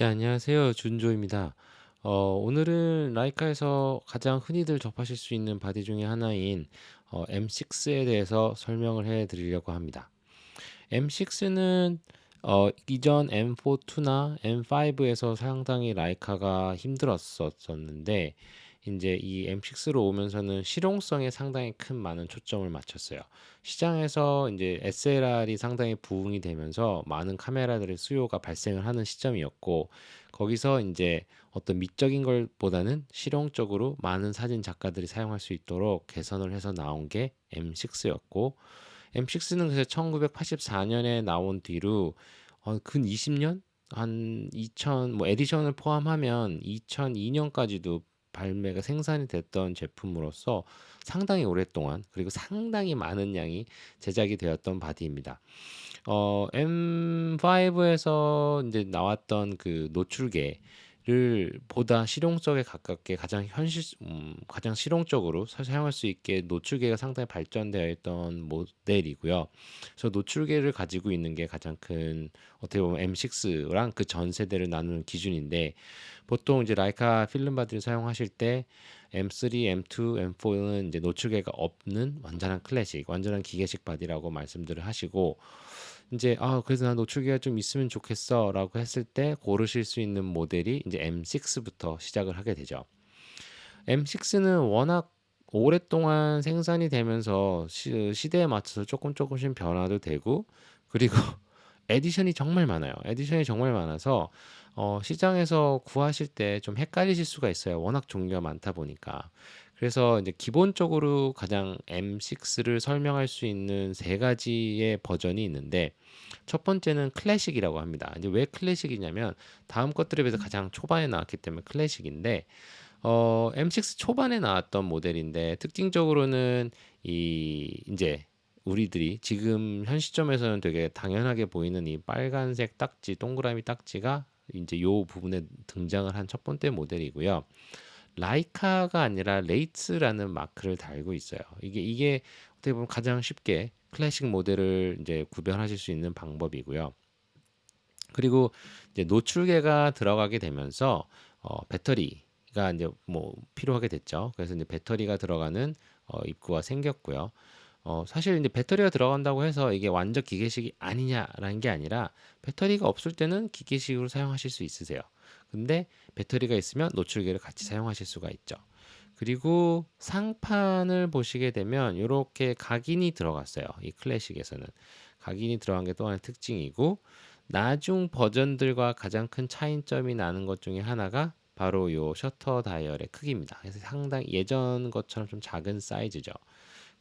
예, 안녕하세요. 준조입니다. 어, 오늘은 라이카에서 가장 흔히들 접하실 수 있는 바디 중에 하나인 어, M6에 대해서 설명을 해 드리려고 합니다. M6는 어, 이전 M42나 M5에서 상당히 라이카가 힘들었었는데 이제 이 M6로 오면서는 실용성에 상당히 큰 많은 초점을 맞췄어요. 시장에서 이제 SLR이 상당히 부흥이 되면서 많은 카메라들의 수요가 발생을 하는 시점이었고 거기서 이제 어떤 미적인 것보다는 실용적으로 많은 사진 작가들이 사용할 수 있도록 개선을 해서 나온 게 M6였고 M6는 그래서 1984년에 나온 뒤로 어, 근 20년 한 2000, 뭐 에디션을 포함하면 2002년까지도 발매가 생산이 됐던 제품으로서 상당히 오랫동안 그리고 상당히 많은 양이 제작이 되었던 바디입니다. 어, M5에서 이제 나왔던 그 노출계 를 보다 실용성에 가깝게 가장 현실, 음, 가장 실용적으로 사- 사용할 수 있게 노출계가 상당히 발전되어 있던 모델이고요. 그래서 노출계를 가지고 있는 게 가장 큰 어떻게 보면 M6랑 그 전 세대를 나누는 기준인데 보통 이제 라이카 필름 바디를 사용하실 때 M3, M2, M4는 이제 노출계가 없는 완전한 클래식, 완전한 기계식 바디라고 말씀들을 하시고 이제 아 그래서 난 노출계가 좀 있으면 좋겠어라고 했을 때 고르실 수 있는 모델이 이제 M6부터 시작을 하게 되죠. M6는 워낙 오랫동안 생산이 되면서 시, 시대에 맞춰서 조금 조금씩 변화도 되고 그리고 에디션이 정말 많아요. 에디션이 정말 많아서 어, 시장에서 구하실 때 좀 헷갈리실 수가 있어요. 워낙 종류가 많다 보니까. 그래서 이제 기본적으로 가장 M6를 설명할 수 있는 세 가지의 버전이 있는데 첫 번째는 클래식이라고 합니다. 이제 왜 클래식이냐면 다음 것들에 비해서 가장 초반에 나왔기 때문에 클래식인데 어, M6 초반에 나왔던 모델인데 특징적으로는 이 이제 우리들이 지금 현 시점에서는 되게 당연하게 보이는 이 빨간색 딱지, 동그라미 딱지가 이제 요 부분에 등장을 한 첫 번째 모델이고요. 라이카가 아니라 레이츠라는 마크를 달고 있어요. 이게 이게 어떻게 보면 가장 쉽게 클래식 모델을 이제 구별하실 수 있는 방법이고요. 그리고 이제 노출계가 들어가게 되면서 어, 배터리가 이제 뭐 필요하게 됐죠. 그래서 이제 배터리가 들어가는 어, 입구가 생겼고요. 어, 사실 이제 배터리가 들어간다고 해서 이게 완전 기계식이 아니냐라는 게 아니라 배터리가 없을 때는 기계식으로 사용하실 수 있으세요. 근데 배터리가 있으면 노출계를 같이 사용하실 수가 있죠. 그리고 상판을 보시게 되면 이렇게 각인이 들어갔어요. 이 클래식에서는 각인이 들어간 게 또 하나의 특징이고 나중 버전들과 가장 큰 차이점이 나는 것 중에 하나가 바로 요 셔터 다이얼의 크기입니다. 그래서 상당히 예전 것처럼 좀 작은 사이즈죠.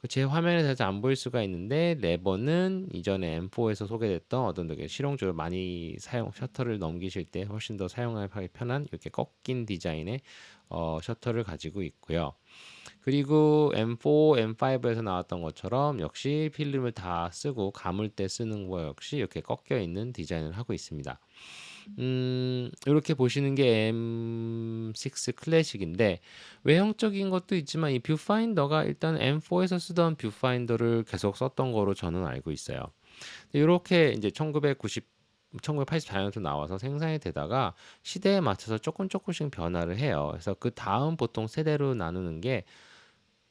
그제 화면에 살짝 안 보일 수가 있는데 레버는 이전에 M4에서 소개됐던 어떤 되게 실용적으로 많이 사용 셔터를 넘기실 때 훨씬 더 사용하기 편한 이렇게 꺾인 디자인의 어, 셔터를 가지고 있고요. 그리고 M4, M5에서 나왔던 것처럼 역시 필름을 다 쓰고 감을 때 쓰는 거 역시 이렇게 꺾여 있는 디자인을 하고 있습니다. 음, 이렇게 보시는 게 M6 클래식인데 외형적인 것도 있지만 이 뷰파인더가 일단 M4에서 쓰던 뷰파인더를 계속 썼던 거로 저는 알고 있어요. 이렇게 이제 1990 1984년부터 나와서 생산이 되다가 시대에 맞춰서 조금 조금씩 변화를 해요. 그래서 그 다음 보통 세대로 나누는 게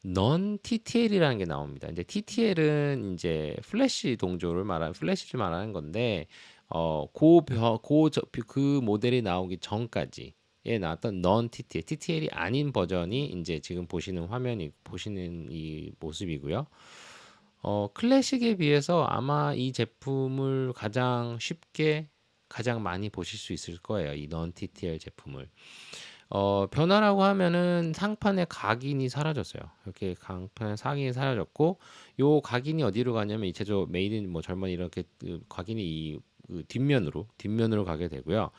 넌 TTL이라는 게 나옵니다. 이제 TTL은 이제 플래시 동조를 말하는 플래시를 말하는 건데 어, 고, 벼, 고, 저, 그 모델이 나오기 전까지 에 나왔던 넌 TTL, TTL이 아닌 버전이 이제 지금 보시는 화면이 보시는 이 모습이고요. 어, 클래식에 비해서 아마 이 제품을 가장 쉽게 가장 많이 보실 수 있을 거예요. 이넌 TTL 제품을. 어, 변화라고 하면은 상판의 각인이 사라졌어요. 이렇게 강판의 각인이 사라졌고, 요 각인이 어디로 가냐면 이 제조 메이드 뭐 젊은이 이렇게 그 각인이 이 그 뒷면으로 뒷면으로 가게 되고요.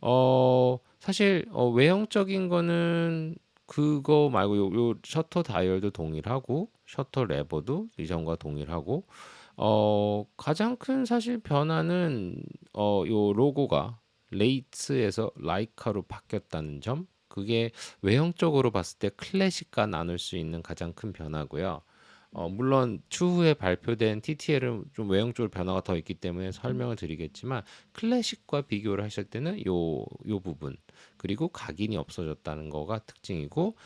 어, 사실 어, 외형적인 거는 그거 말고 요, 요 셔터 다이얼도 동일하고 셔터 레버도 이전과 동일하고 어, 가장 큰 사실 변화는 어, 요 로고가 레이츠에서 라이카로 바뀌었다는 점. 그게 외형적으로 봤을 때 클래식과 나눌 수 있는 가장 큰 변화고요. 어 물론 추후에 발표된 TTL은 좀 외형적으로 변화가 더 있기 때문에 설명을 드리겠지만 클래식과 비교를 하실 때는 요 요 부분 그리고 각인이 없어졌다는 거가 특징이고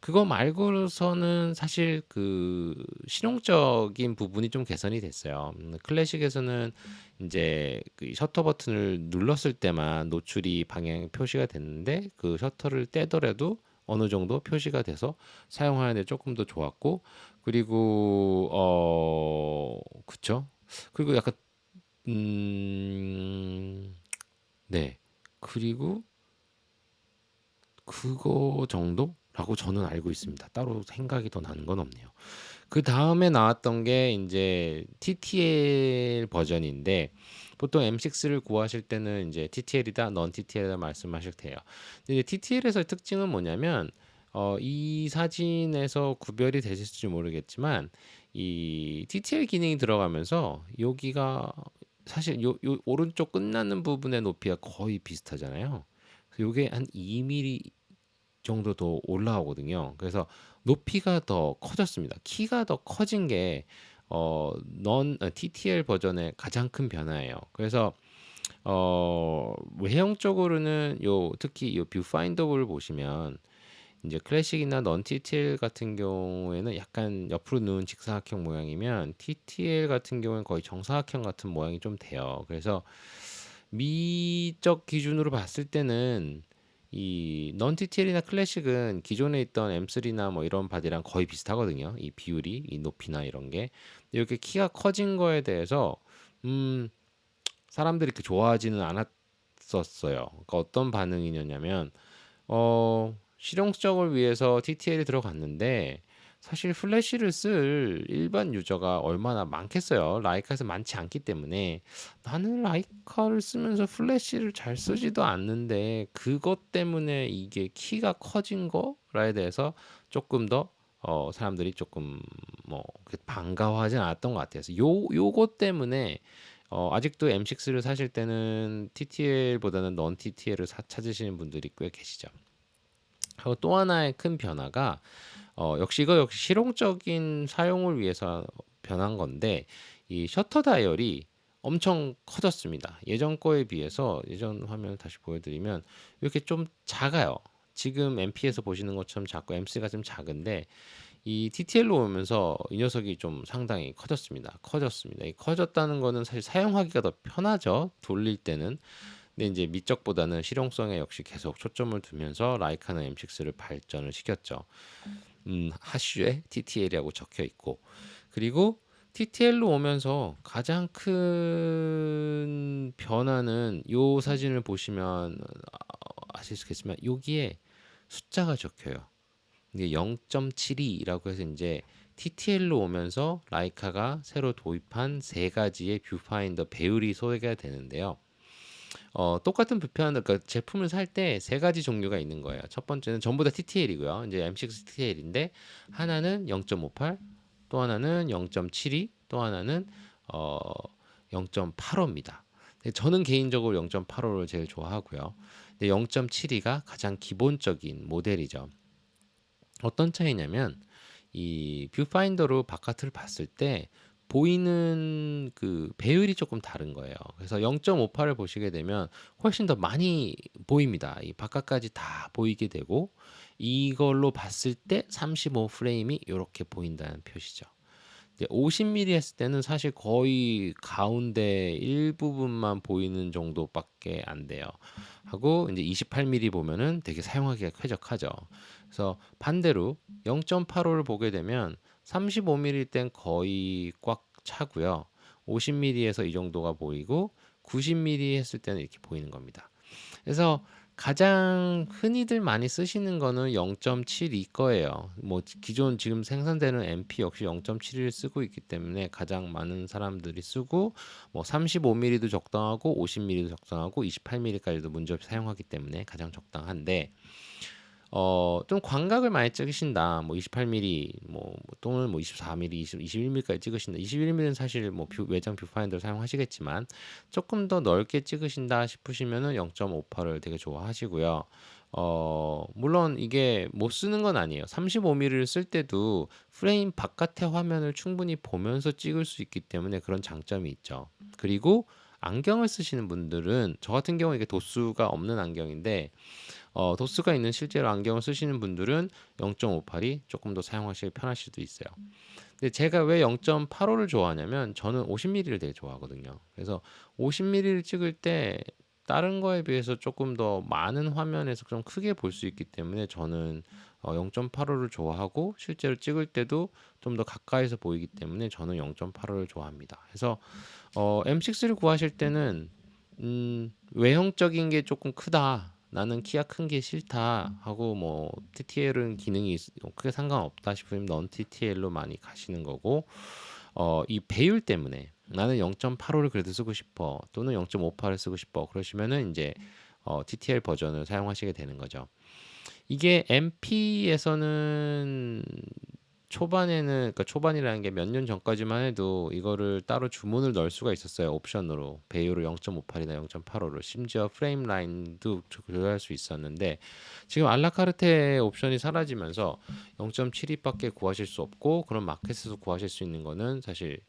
그거 말고서는 사실 그 실용적인 부분이 좀 개선이 됐어요. 음 클래식에서는 인제 그 셔터 버튼을 눌렀을 때만 노출이 방향 표시가 됐는데 그 셔터를 떼더라도 어느 정도 표시가 돼서 사용하는 데 쪼끔 더 좋았고 그리고 어 그쵸. 그리고 약간 음 네. 그리고 그거 정도라고 저는 알고 있습니다. 따로 생각이 더 나는 건 없네요. 그 다음에 나왔던 게 인제 TTL 버전인데 보통 M6를 구하실 때는 인제 TTL이다, non TTL이다 말씀하실 테요. 근데 TTL에서의 특징은 뭐냐면 어 이 사진에서 구별이 되실지 모르겠지만 이 TTL 기능이 들어가면서 여기가 사실 요 요 오른쪽 끝나는 부분의 높이가 거의 비슷하잖아요. 요게 한2 밀리 정도 더 올라오거든요. 그래서 높이가 더 커졌습니다. 키가 더 커진 게어어 TTL 버전의 가장 큰 변화예요. 그래서 어 외형적으로는 요 특히 요 뷰파인더를 보시면 인제 클래식이나 non TTL 같은 경우에는 약간 옆으로 누운 직사각형 모양이면 TTL 같은 경우에는 거의 정사각형 같은 모양이 좀 돼요. 그래서 미적 기준으로 봤을 때는 이 non TTL이나 클래식은 기존에 있던 M3나 뭐 이런 바디랑 거의 비슷하거든요. 이 비율이, 이 높이나 이런 게. 이렇게 키가 커진 거에 대해서 음 사람들이 그렇게 좋아하지는 않았었어요. 그러니까 어떤 반응이었냐면 어 실용성을 위해서 TTL이 들어갔는데 사실 플래시를 쓸 일반 유저가 얼마나 많겠어요. 라이카에서 많지 않기 때문에 나는 라이카를 쓰면서 플래시를 잘 쓰지도 않는데 그것 때문에 이게 키가 커진 거라에 대해서 조금 더 어 사람들이 조금 뭐 반가워하진 않았던 것 같아요. 그래서 요 요것 때문에 어 아직도 M6를 사실 때는 TTL보다는 non TTL을 사 찾으시는 분들이 꽤 계시죠. 하고 또 하나의 큰 변화가 어 역시 이거 역시 실용적인 사용을 위해서 변한 건데 이 셔터 다이얼이 엄청 커졌습니다. 예전 거에 비해서 예전 화면을 다시 보여드리면 이렇게 좀 작아요. 지금 MP에서 보시는 것처럼 작고 M3가 좀 작은데 이 TTL로 오면서 이 녀석이 좀 상당히 커졌습니다. 커졌습니다. 이 커졌다는 거는 사실 사용하기가 더 편하죠. 돌릴 때는. 근데 이제 미적보다는 실용성에 역시 계속 초점을 두면서 라이카는 M6를 발전을 시켰죠. 음, 하슈에 TTL이라고 적혀 있고 그리고 TTL로 오면서 가장 큰 변화는 요 사진을 보시면 아실 수 있겠지만 여기에 숫자가 적혀요. 이게 0.72라고 해서 이제 TTL로 오면서 라이카가 새로 도입한 세 가지의 뷰파인더 배율이 소개가 되는데요. 어 똑같은 뷰파인더 그러니까 제품을 살 때 세 가지 종류가 있는 거예요. 첫 번째는 전부 다 TTL이고요. 이제 M6 TTL인데 하나는 0.58, 또 하나는 0.72, 또 하나는 어 0.85입니다. 저는 개인적으로 0.85를 제일 좋아하고요. 근데 0.72가 가장 기본적인 모델이죠. 어떤 차이냐면 이 뷰파인더로 바깥을 봤을 때 보이는 그 배율이 조금 다른 거예요. 그래서 0.58을 보시게 되면 훨씬 더 많이 보입니다. 이 바깥까지 다 보이게 되고 이걸로 봤을 때 35 프레임이 이렇게 보인다는 표시죠. 이제 50mm 했을 때는 사실 거의 가운데 일부분만 보이는 정도밖에 안 돼요. 하고 이제 28mm 보면은 되게 사용하기가 쾌적하죠. 그래서 반대로 0.85를 보게 되면 35mm 땐 거의 꽉 차고요. 50mm에서 이 정도가 보이고 90mm 했을 때는 이렇게 보이는 겁니다. 그래서 가장 흔히들 많이 쓰시는 거는 0.72 거예요. 뭐 기존 지금 생산되는 MP 역시 0.71을 쓰고 있기 때문에 가장 많은 사람들이 쓰고 뭐 35mm도 적당하고 50mm도 적당하고 28mm까지도 문제없이 사용하기 때문에 가장 적당한데 어, 좀 광각을 많이 찍으신다. 뭐 28mm, 뭐 또는 뭐 24mm, 20, 21mm까지 찍으신다. 21mm는 사실 뭐 뷰, 외장 뷰파인더를 사용하시겠지만 조금 더 넓게 찍으신다 싶으시면은 0.58을 되게 좋아하시고요. 어 물론 이게 못 쓰는 건 아니에요. 35mm를 쓸 때도 프레임 바깥의 화면을 충분히 보면서 찍을 수 있기 때문에 그런 장점이 있죠. 그리고 안경을 쓰시는 분들은 저 같은 경우에 이게 도수가 없는 안경인데 어 도수가 있는 실제로 안경을 쓰시는 분들은 0.58이 조금 더 사용하시기 편하실 수도 있어요. 근데 제가 왜 0.85를 좋아하냐면 저는 50mm를 되게 좋아하거든요. 그래서 50mm를 찍을 때 다른 거에 비해서 조금 더 많은 화면에서 좀 크게 볼 수 있기 때문에 저는 어 0.85를 좋아하고 실제로 찍을 때도 좀 더 가까이서 보이기 때문에 저는 0.85를 좋아합니다. 그래서 어 M6를 구하실 때는 음 외형적인 게 조금 크다. 나는 키가 큰 게 싫다 하고 뭐 TTL은 기능이 있- 크게 상관없다 싶으면 넌 TTL로 많이 가시는 거고 어 이 배율 때문에 나는 0.85를 그래도 쓰고 싶어 또는 0.58을 쓰고 싶어 그러시면은 이제 어 TTL 버전을 사용하시게 되는 거죠. 이게 MP에서는 초반에는 그러니까 초반이라는 게 몇 년 전까지만 해도 이거를 따로 주문을 넣을 수가 있었어요. 옵션으로 배율을 0.58이나 0.85로 심지어 프레임 라인도 조절할 수 있었는데 지금 알라카르테 옵션이 사라지면서 0.72밖에 구하실 수 없고 그런 마켓에서 구하실 수 있는 거는 사실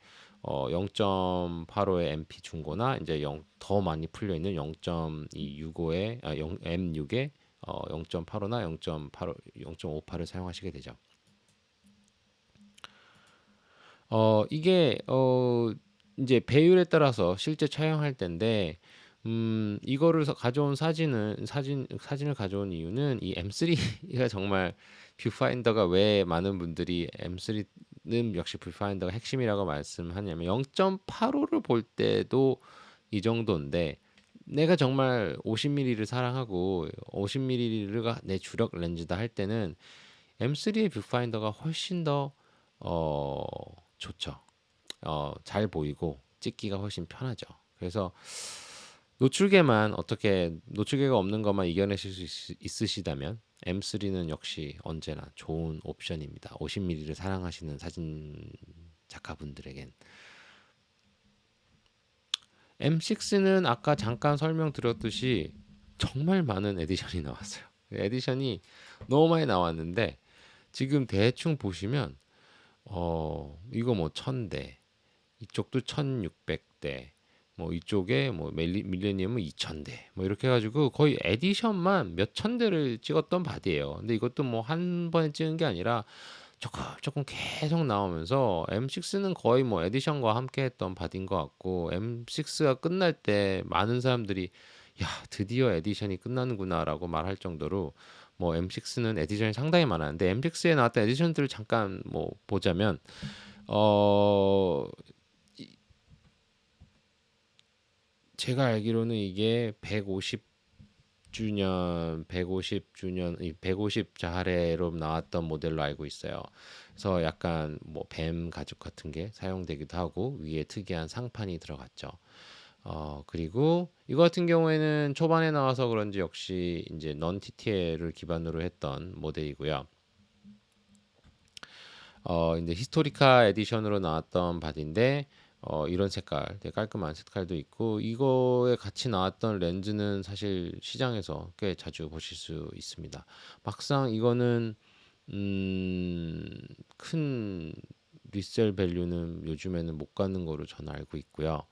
어 0.85의 MP 중고나 이제 0, 더 많이 풀려 있는 0.265의 아 0, M6의 어 0.85나 0.85 0.58을 사용하시게 되죠. 어 이게 어 인제 배율에 따라서 실제 촬영할 때인데 음 이거를 서 가져온 사진은 사진 사진을 가져온 이유는 이 M3가 정말 뷰파인더가 왜 많은 분들이 M3는 역시 뷰파인더가 핵심이라고 말씀하냐면 0.85를 볼 때도 이 정도인데 내가 정말 50mm를 사랑하고 50mm가 내 주력 렌즈다 할 때는 M3의 뷰파인더가 훨씬 더 어 좋죠. 어 잘 보이고 찍기가 훨씬 편하죠. 그래서 노출계만 어떻게 노출계가 없는 것만 이겨내실 수 있, 있으시다면 M3는 역시 언제나 좋은 옵션입니다. 50mm를 사랑하시는 사진 작가분들에겐 M6는 아까 잠깐 설명드렸듯이 정말 많은 에디션이 나왔어요. 에디션이 너무 많이 나왔는데 지금 대충 보시면 어 이거 뭐 1000대 이쪽도 1600대 뭐 이쪽에 뭐 밀리, 밀레니엄은 2000대 뭐 이렇게 해가지고 거의 에디션만 몇천 대를 찍었던 바디예요. 근데 이것도 뭐 한 번에 찍은 게 아니라 조금 조금 계속 나오면서 M6는 거의 뭐 에디션과 함께 했던 바디인 것 같고 M6가 끝날 때 많은 사람들이 야 드디어 에디션이 끝나는구나라고 말할 정도로 뭐 M6는 에디션이 상당히 많았는데 M6에 나왔던 에디션들을 잠깐 뭐 보자면 어 이- 제가 알기로는 이게 150주년, 150주년, 150 자하레로 나왔던 모델로 알고 있어요. 그래서 약간 뭐 뱀 가죽 같은 게 사용되기도 하고 위에 특이한 상판이 들어갔죠. 어 그리고 이거 같은 경우에는 초반에 나와서 그런지 역시 이제 넌 TTL을 기반으로 했던 모델이고요. 어 이제 히스토리카 에디션으로 나왔던 바디인데 어 이런 색깔 되게 깔끔한 색깔도 있고 이거에 같이 나왔던 렌즈는 사실 시장에서 꽤 자주 보실 수 있습니다. 막상 이거는 음, 큰 리셀 밸류는 요즘에는 못 가는 거로 저는 알고 있고요.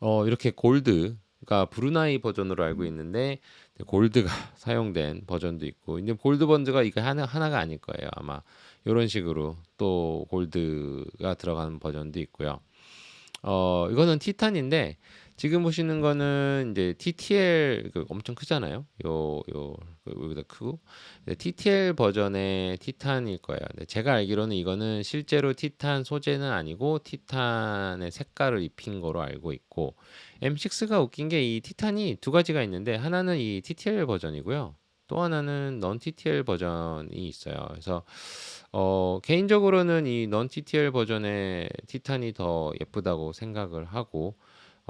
어 이렇게 골드가 브루나이 버전으로 알고 있는데 골드가 사용된 버전도 있고 이제 골드 번즈가 이거 하나 하나가 아닐 거예요. 아마 요런 식으로 또 골드가 들어가는 버전도 있고요. 어 이거는 티탄인데 지금 보시는 거는 이제 TTL 그 엄청 크잖아요. 요 요 여기다 크고 네, TTL 버전의 티탄일 거예요. 근데 제가 알기로는 이거는 실제로 티탄 소재는 아니고 티탄의 색깔을 입힌 거로 알고 있고 M6가 웃긴 게 이 티탄이 두 가지가 있는데 하나는 이 TTL 버전이고요. 또 하나는 넌 TTL 버전이 있어요. 그래서 어 개인적으로는 이넌 TTL 버전의 티탄이 더 예쁘다고 생각을 하고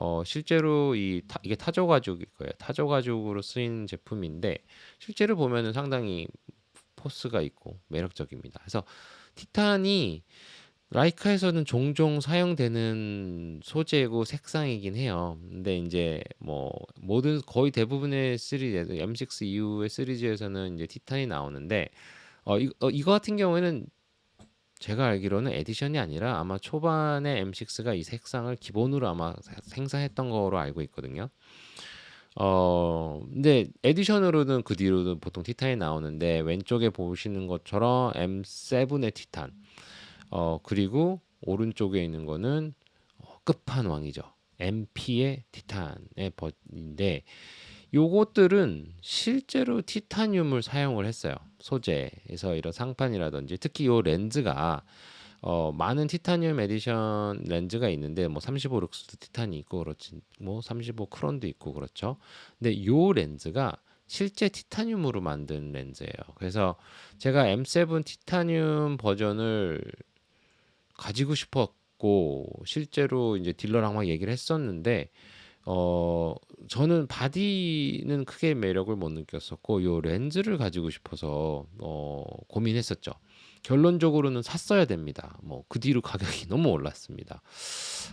어 실제로 이 타, 이게 타조 가죽일 거예요. 타조 가죽으로 쓰인 제품인데 실제로 보면은 상당히 포스가 있고 매력적입니다. 그래서 티탄이 라이카에서는 종종 사용되는 소재고 색상이긴 해요. 근데 인제 뭐 모든 거의 대부분의 시리즈에서 M6 이후의 시리즈에서는 인제 티탄이 나오는데 어 이 어 이거 같은 경우에는 제가 알기로는 에디션이 아니라 아마 초반에 M6가 이 색상을 기본으로 아마 생산했던 거로 알고 있거든요. 어 근데 에디션으로는 그 뒤로는 보통 티탄이 나오는데 왼쪽에 보시는 것처럼 M7의 티탄 어 그리고 오른쪽에 있는 거는 어 끝판왕이죠. MP의 티탄의 버인데 요것들은 실제로 티타늄을 사용을 했어요. 소재에서 이런 상판이라든지 특히 요 렌즈가 어 많은 티타늄 에디션 렌즈가 있는데 뭐 35 룩스도 티탄이 있고 그렇지 뭐 35 크론도 있고 그렇죠. 근데 요 렌즈가 실제 티타늄으로 만든 렌즈예요. 그래서 제가 M7 티타늄 버전을 가지고 싶었고 실제로 이제 딜러랑 막 얘기를 했었는데 어 저는 바디는 크게 매력을 못 느꼈었고 요 렌즈를 가지고 싶어서 어 고민했었죠. 결론적으로는 샀어야 됩니다. 뭐 그 뒤로 가격이 너무 올랐습니다.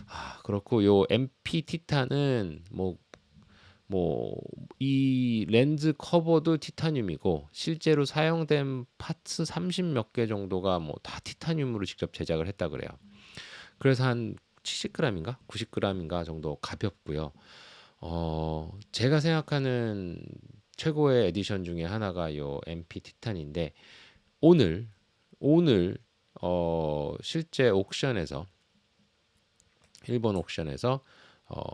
아 그렇고 요 MP 티탄은 뭐 뭐 이 렌즈 커버도 티타늄이고 실제로 사용된 파츠 30 몇 개 정도가 뭐 다 티타늄으로 직접 제작을 했다 그래요. 그래서 한 70g인가 90g인가 정도 가볍고요. 어 제가 생각하는 최고의 에디션 중에 하나가 요 MP 티탄인데 오늘 오늘 어 실제 옥션에서 일본 옥션에서 어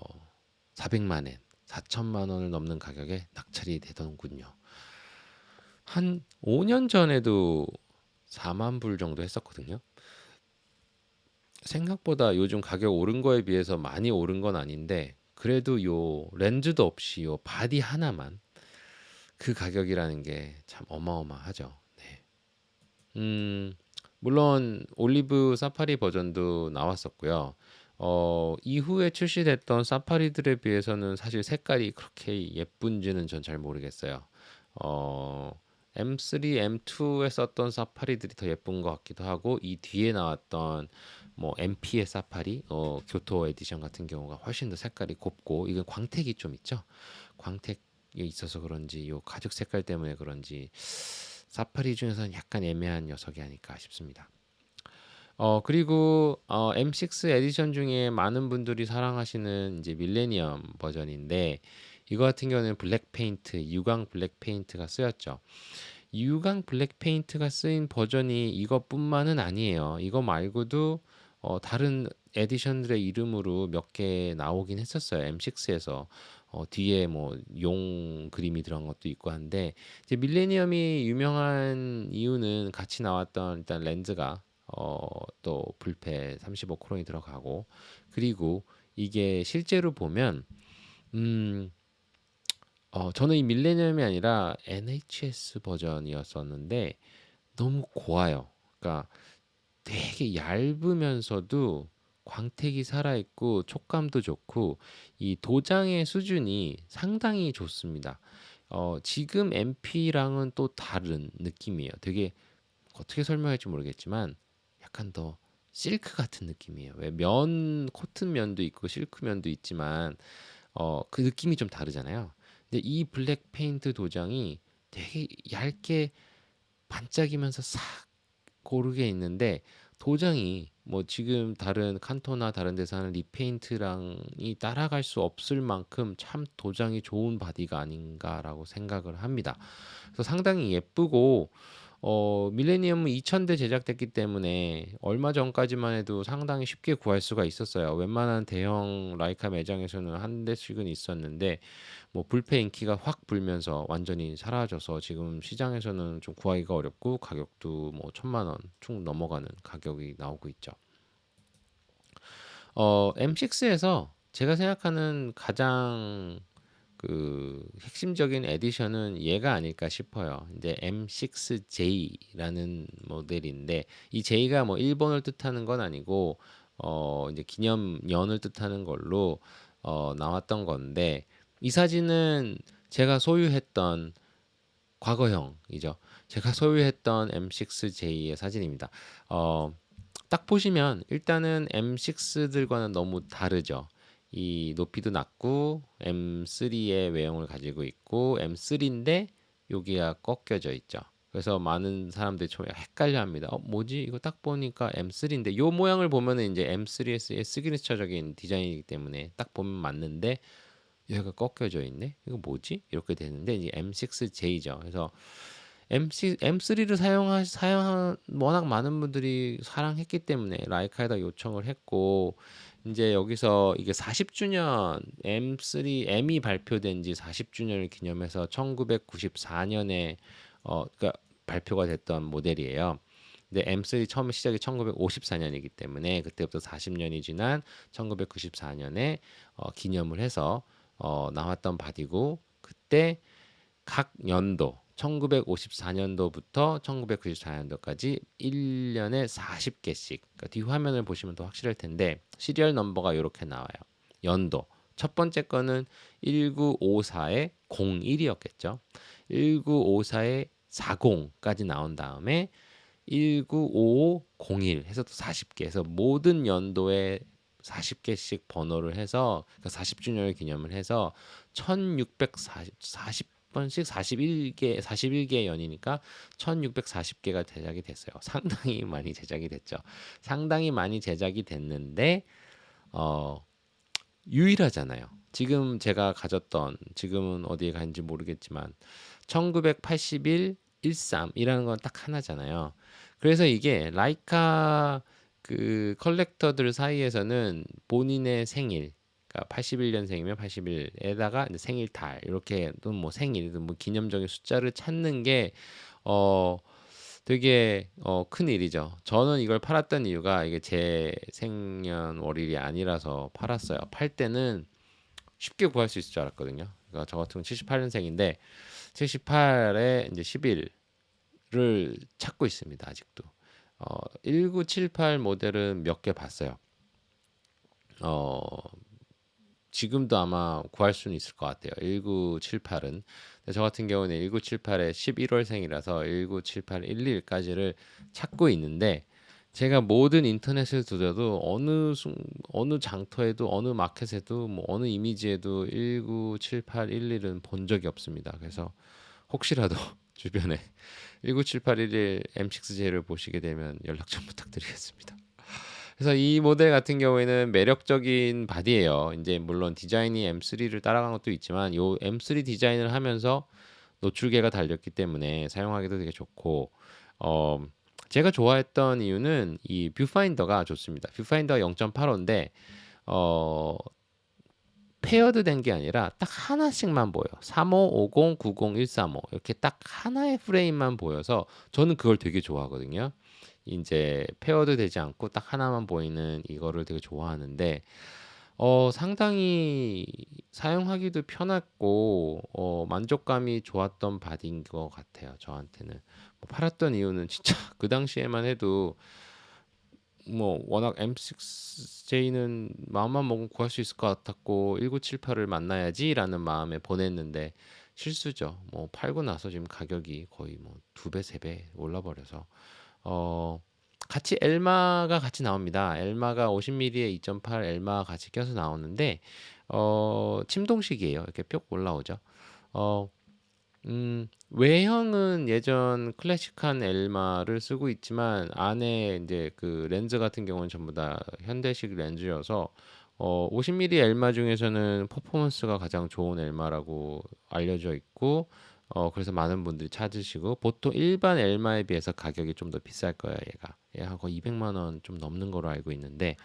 400만 엔, 4천만 원을 넘는 가격에 낙찰이 되더군요. 한 5년 전에도 4만 불 정도 했었거든요. 생각보다 요즘 가격 오른 거에 비해서 많이 오른 건 아닌데 그래도 요 렌즈도 없이 요 바디 하나만 그 가격이라는 게 참 어마어마하죠. 네. 음, 물론 올리브 사파리 버전도 나왔었고요. 어, 이후에 출시됐던 사파리들에 비해서는 사실 색깔이 그렇게 예쁜지는 전 잘 모르겠어요. 어, M3, M2에 썼던 사파리들이 더 예쁜 것 같기도 하고 이 뒤에 나왔던 뭐 MP의 사파리, 어, 교토 에디션 같은 경우가 훨씬 더 색깔이 곱고 이건 광택이 좀 있죠. 광택이 있어서 그런지 요 가죽 색깔 때문에 그런지 사파리 중에서는 약간 애매한 녀석이 아닐까 싶습니다. 어 그리고 어 M6 에디션 중에 많은 분들이 사랑하시는 이제 밀레니엄 버전인데 이거 같은 경우는 블랙 페인트, 유광 블랙 페인트가 쓰였죠. 유광 블랙 페인트가 쓰인 버전이 이것뿐만은 아니에요. 이거 말고도 어 다른 에디션들의 이름으로 몇 개 나오긴 했었어요. M6에서 어 뒤에 뭐 용 그림이 들어간 것도 있고 한데 이제 밀레니엄이 유명한 이유는 같이 나왔던 일단 렌즈가 어 또 불패 35 크론이 들어가고 그리고 이게 실제로 보면 음 어 저는 이 밀레니엄이 아니라 NHS 버전이었었는데 너무 고와요. 그러니까 되게 얇으면서도 광택이 살아있고 촉감도 좋고 이 도장의 수준이 상당히 좋습니다. 어, 지금 MP랑은 또 다른 느낌이에요. 되게 어떻게 설명할지 모르겠지만 약간 더 실크 같은 느낌이에요. 왜 면, 코튼 면도 있고 실크 면도 있지만 어, 그 느낌이 좀 다르잖아요. 근데 이 블랙 페인트 도장이 되게 얇게 반짝이면서 싹 고르게 있는데 도장이 뭐 지금 다른 칸토나 다른 데서 하는 리페인트랑이 따라갈 수 없을 만큼 참 도장이 좋은 바디가 아닌가라고 생각을 합니다. 그래서 상당히 예쁘고 어 밀레니엄은 2000대 제작됐기 때문에 얼마 전까지만 해도 상당히 쉽게 구할 수가 있었어요. 웬만한 대형 라이카 매장에서는 한 대씩은 있었는데 뭐 불패 인기가 확 불면서 완전히 사라져서 지금 시장에서는 좀 구하기가 어렵고 가격도 뭐 천만 원충 넘어가는 가격이 나오고 있죠. 어 M6에서 제가 생각하는 가장 그 핵심적인 에디션은 얘가 아닐까 싶어요. 이제 M6J라는 모델인데 이 J가 뭐 일본을 뜻하는 건 아니고 어 이제 기념년을 뜻하는 걸로 어 나왔던 건데 이 사진은 제가 소유했던 과거형이죠. 제가 소유했던 M6J의 사진입니다. 어 딱 보시면 일단은 M6들과는 너무 다르죠. 이 높이도 낮고 M3의 외형을 가지고 있고 M3인데 여기가 꺾여져 있죠. 그래서 많은 사람들이 처음에 헷갈려 합니다. 어, 뭐지? 이거 딱 보니까 M3인데 요 모양을 보면은 이제 M3S의 시그니처적인 디자인이기 때문에 딱 보면 맞는데 얘가 꺾여져 있네. 이거 뭐지? 이렇게 되는데 이제 M6J죠. 그래서 MC, M3를 사용하 사용 워낙 많은 분들이 사랑했기 때문에 라이카에다 요청을 했고 이제 여기서 이게 40주년 M3 M이 발표된 지 40주년을 기념해서 1994년에 어 그러니까 발표가 됐던 모델이에요. 근데 M3 처음 시작이 1954년이기 때문에 그때부터 40년이 지난 1994년에 어, 기념을 해서 어, 나왔던 바디고 그때 각 연도 1954년도부터 1994년도까지 1년에 40개씩 그러니까 뒤 화면을 보시면 더 확실할 텐데 시리얼 넘버가 이렇게 나와요. 연도 첫 번째 거는 1954의 01이었겠죠. 1954의 40까지 나온 다음에 195501 해서 또 40개 해서 모든 연도에 40개씩 번호를 해서 40주년을 그러니까 기념을 해서 1640 번씩 41개 41개 연이니까 1640개가 제작이 됐어요. 상당히 많이 제작이 됐죠. 상당히 많이 제작이 됐는데 어 유일하잖아요. 지금 제가 가졌던 지금은 어디에 간지 모르겠지만 1981 13이라는 건 딱 하나잖아요. 그래서 이게 라이카 그 컬렉터들 사이에서는 본인의 생일 그러니까 81년생이면 81에다가 생일 달 이렇게 또뭐 생일이든 뭐 기념적인 숫자를 찾는 게 어 되게 어, 큰 일이죠. 저는 이걸 팔았던 이유가 이게 제 생년월일이 아니라서 팔았어요. 팔 때는 쉽게 구할 수 있을 줄 알았거든요. 그러니까 저 같은 건 78년생인데 78에 이제 11을 찾고 있습니다. 아직도. 어, 1978 모델은 몇 개 봤어요. 어, 지금도 아마 구할 수는 있을 것 같아요. 1978은. 저 같은 경우는 1978에 11월생이라서 1978 11까지를 찾고 있는데 제가 모든 인터넷을 두어도 어느 순, 어느 장터에도 어느 마켓에도 뭐 어느 이미지에도 1978 11은 본 적이 없습니다. 그래서 혹시라도 주변에 1978 11 M6J를 보시게 되면 연락 좀 부탁드리겠습니다. 그래서 이 모델 같은 경우에는 매력적인 바디예요. 이제 물론 디자인이 M3를 따라간 것도 있지만 요 M3 디자인을 하면서 노출계가 달렸기 때문에 사용하기도 되게 좋고 어 제가 좋아했던 이유는 이 뷰파인더가 좋습니다. 뷰파인더 0.85인데 어 페어드 된 게 아니라 딱 하나씩만 보여. 35, 50, 90, 135 이렇게 딱 하나의 프레임만 보여서 저는 그걸 되게 좋아하거든요. 이제 페어도 되지 않고 딱 하나만 보이는 이거를 되게 좋아하는데 어 상당히 사용하기도 편했고 어 만족감이 좋았던 바디인 것 같아요. 저한테는. 뭐 팔았던 이유는 진짜 그 당시에만 해도 뭐 워낙 M6J는 마음만 먹으면 구할 수 있을 것 같았고 1978을 만나야지라는 마음에 보냈는데 실수죠. 뭐 팔고 나서 지금 가격이 거의 뭐 두 배, 세 배 올라 버려서 어 같이 엘마가 같이 나옵니다. 엘마가 50mm에 2.8 엘마 같이 껴서 나오는데 어 침동식이에요. 이렇게 뿅 올라오죠. 어 음, 외형은 예전 클래식한 엘마를 쓰고 있지만 안에 이제 그 렌즈 같은 경우는 전부 다 현대식 렌즈여서 어 50mm 엘마 중에서는 퍼포먼스가 가장 좋은 엘마라고 알려져 있고 어 그래서 많은 분들이 찾으시고 보통 일반 엘마에 비해서 가격이 좀 더 비쌀 거예요, 얘가. 얘가 거의 200만 원 좀 넘는 거로 알고 있는데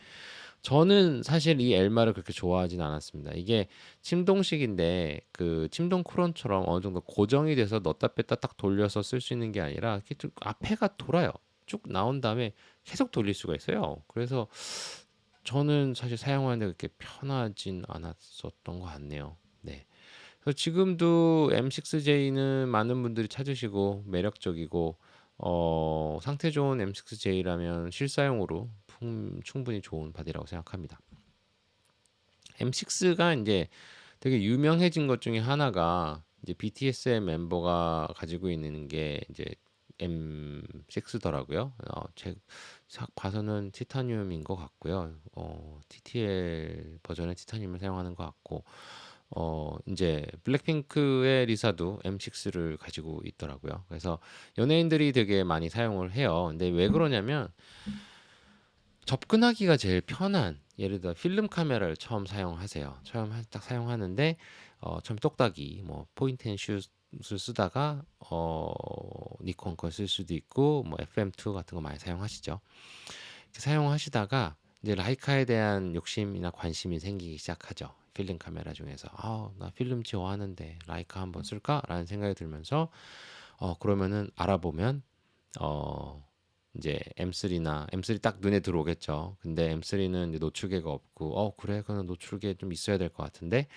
저는 사실 이 엘마를 그렇게 좋아하진 않았습니다. 이게 침동식인데 그 침동 크론처럼 어느 정도 고정이 돼서 넣었다 뺐다 딱 돌려서 쓸 수 있는 게 아니라 쭉 앞에가 돌아요. 쭉 나온 다음에 계속 돌릴 수가 있어요. 그래서 저는 사실 사용하는데 그렇게 편하진 않았었던 것 같네요. 네. 그래서 지금도 M6J는 많은 분들이 찾으시고 매력적이고 어, 상태 좋은 M6J라면 실사용으로 풍, 충분히 좋은 바디라고 생각합니다. M6가 이제 되게 유명해진 것 중에 하나가 이제 BTS의 멤버가 가지고 있는 게 이제 M6더라고요. 어, 제싹 봐서는 티타늄인 것 같고요. 어, TTL 버전의 티타늄을 사용하는 것 같고, 어, 이제 블랙핑크의 리사도 M6를 가지고 있더라고요. 그래서 연예인들이 되게 많이 사용을 해요. 근데 왜 그러냐면 접근하기가 제일 편한 예를 들어 필름 카메라를 처음 사용하세요. 처음 딱 사용하는데 어, 처음 똑딱이 뭐 포인트 앤 슛을 쓰다가 어, 니콘 걸 쓸 수도 있고 뭐 FM2 같은 거 많이 사용하시죠. 사용하시다가 이제 라이카에 대한 욕심이나 관심이 생기기 시작하죠. 필름 카메라 중에서 아, 나 필름 좋아하는데 라이카 한번 쓸까라는 생각이 들면서 어, 그러면은 알아보면 어, 이제 M3나 M3 딱 눈에 들어오겠죠. 근데 M3는 노출계가 없고 어 그래 그럼 노출계 좀 있어야 될 것 같은데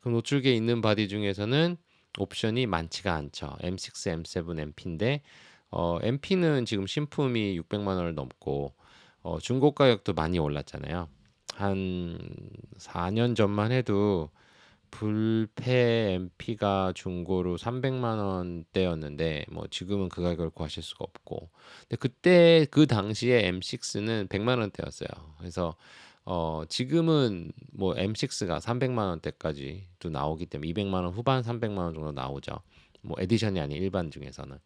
그럼 노출계 있는 바디 중에서는 옵션이 많지가 않죠. M6, M7, MP인데 어 MP는 지금 신품이 600만 원을 넘고 어 중고 가격도 많이 올랐잖아요. 한 4년 전만 해도 불패 MP가 중고로 300만 원대였는데 뭐 지금은 그 가격을 구하실 수가 없고 근데 그때 그 당시에 M6는 100만 원대였어요. 그래서 어 지금은 뭐 M6가 300만 원대까지도 나오기 때문에 200만 원 후반 300만 원 정도 나오죠. 뭐 에디션이 아닌 일반 중에서는.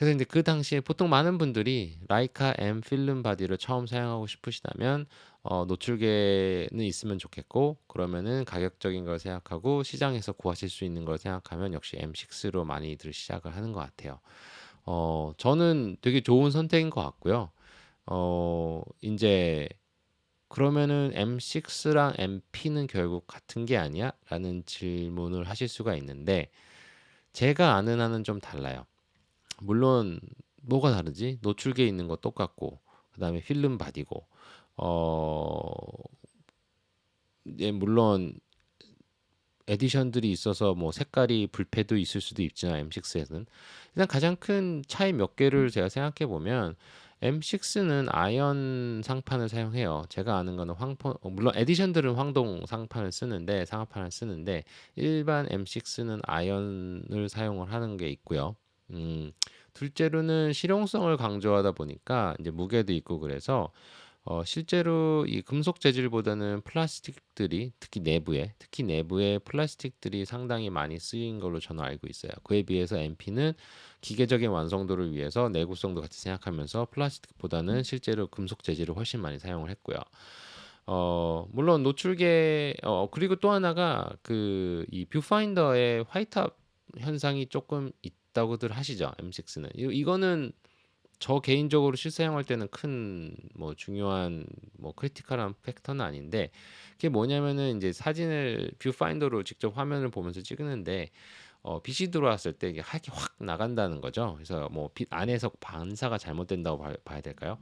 그래서 이제 그 당시에 보통 많은 분들이 라이카 M 필름 바디를 처음 사용하고 싶으시다면 어, 노출계는 있으면 좋겠고 그러면은 가격적인 걸 생각하고 시장에서 구하실 수 있는 걸 생각하면 역시 M6로 많이들 시작을 하는 것 같아요. 어, 저는 되게 좋은 선택인 것 같고요. 어, 이제 그러면은 M6랑 MP는 결국 같은 게 아니야? 라는 질문을 하실 수가 있는데 제가 아는 한은 좀 달라요. 물론 뭐가 다르지? 노출계 있는 거 똑같고 그다음에 필름 바디고 어 예, 물론 에디션들이 있어서 뭐 색깔이 불패도 있을 수도 있지만 M6에는 일단 가장 큰 차이 몇 개를 제가 생각해 보면 M6는 아이언 상판을 사용해요. 제가 아는 거는 황폰 어, 물론 에디션들은 황동 상판을 쓰는데 상판을 쓰는데 일반 M6는 아이언을 사용을 하는 게 있고요. 음, 둘째로는 실용성을 강조하다 보니까 이제 무게도 있고 그래서 어, 실제로 이 금속 재질보다는 플라스틱들이 특히 내부에 특히 내부에 플라스틱들이 상당히 많이 쓰인 걸로 저는 알고 있어요. 그에 비해서 MP는 기계적인 완성도를 위해서 내구성도 같이 생각하면서 플라스틱보다는 실제로 금속 재질을 훨씬 많이 사용을 했고요. 어, 물론 노출계 어, 그리고 또 하나가 그 이 뷰파인더의 화이트압 현상이 조금 있 다고들 하시죠. M6는. 이, 이거는 저 개인적으로 실사용할 때는 큰 뭐 중요한 뭐 크리티컬한 팩터는 아닌데 그게 뭐냐면은 이제 사진을 뷰파인더로 직접 화면을 보면서 찍는데 어, 빛이 들어왔을 때 이게 하얗게 확 나간다는 거죠. 그래서 뭐 빛 안에서 반사가 잘못된다고 봐, 봐야 될까요?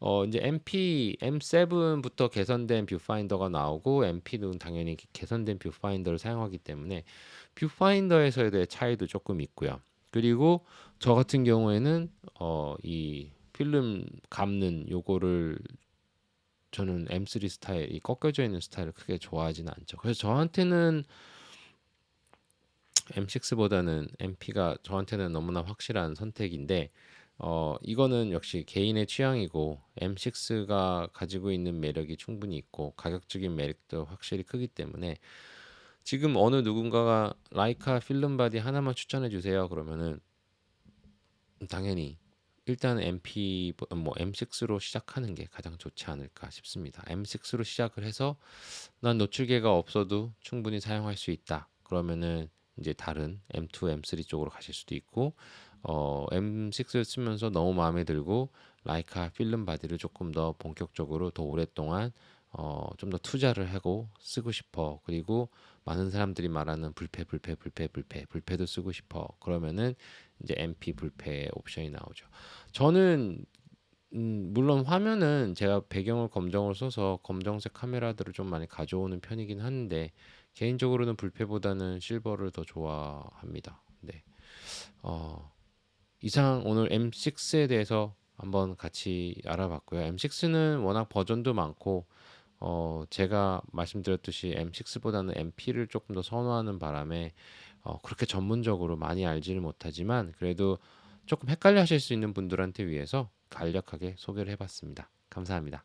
어, 이제 MP M7부터 개선된 뷰파인더가 나오고 MP는 당연히 개선된 뷰파인더를 사용하기 때문에 뷰파인더에서의 차이도 조금 있고요. 그리고 저 같은 경우에는 어, 이 필름 감는 요거를 저는 M3 스타일, 이 꺾여져 있는 스타일을 크게 좋아하지는 않죠. 그래서 저한테는 M6보다는 MP가 저한테는 너무나 확실한 선택인데 어, 이거는 역시 개인의 취향이고 M6가 가지고 있는 매력이 충분히 있고 가격적인 매력도 확실히 크기 때문에 지금 어느 누군가가 라이카 필름 바디 하나만 추천해 주세요. 그러면은 당연히 일단 MP 뭐 M6로 시작하는 게 가장 좋지 않을까 싶습니다. M6로 시작을 해서 난 노출계가 없어도 충분히 사용할 수 있다. 그러면은 이제 다른 M2, M3 쪽으로 가실 수도 있고 어, M6를 쓰면서 너무 마음에 들고 라이카 필름 바디를 조금 더 본격적으로 더 오랫동안 어, 좀 더 투자를 하고 쓰고 싶어. 그리고 많은 사람들이 말하는 불패, 불패, 불패, 불패, 불패도 쓰고 싶어. 그러면은 이제 MP 불패 옵션이 나오죠. 저는 음, 물론 화면은 제가 배경을 검정을 써서 검정색 카메라들을 좀 많이 가져오는 편이긴 한데 개인적으로는 불패보다는 실버를 더 좋아합니다. 네. 어, 이상 오늘 M6에 대해서 한번 같이 알아봤고요. M6는 워낙 버전도 많고 어, 제가 말씀드렸듯이 M6보다는 MP를 조금 더 선호하는 바람에 어, 그렇게 전문적으로 많이 알지를 못하지만 그래도 조금 헷갈려 하실 수 있는 분들한테 위해서 간략하게 소개를 해 봤습니다. 감사합니다.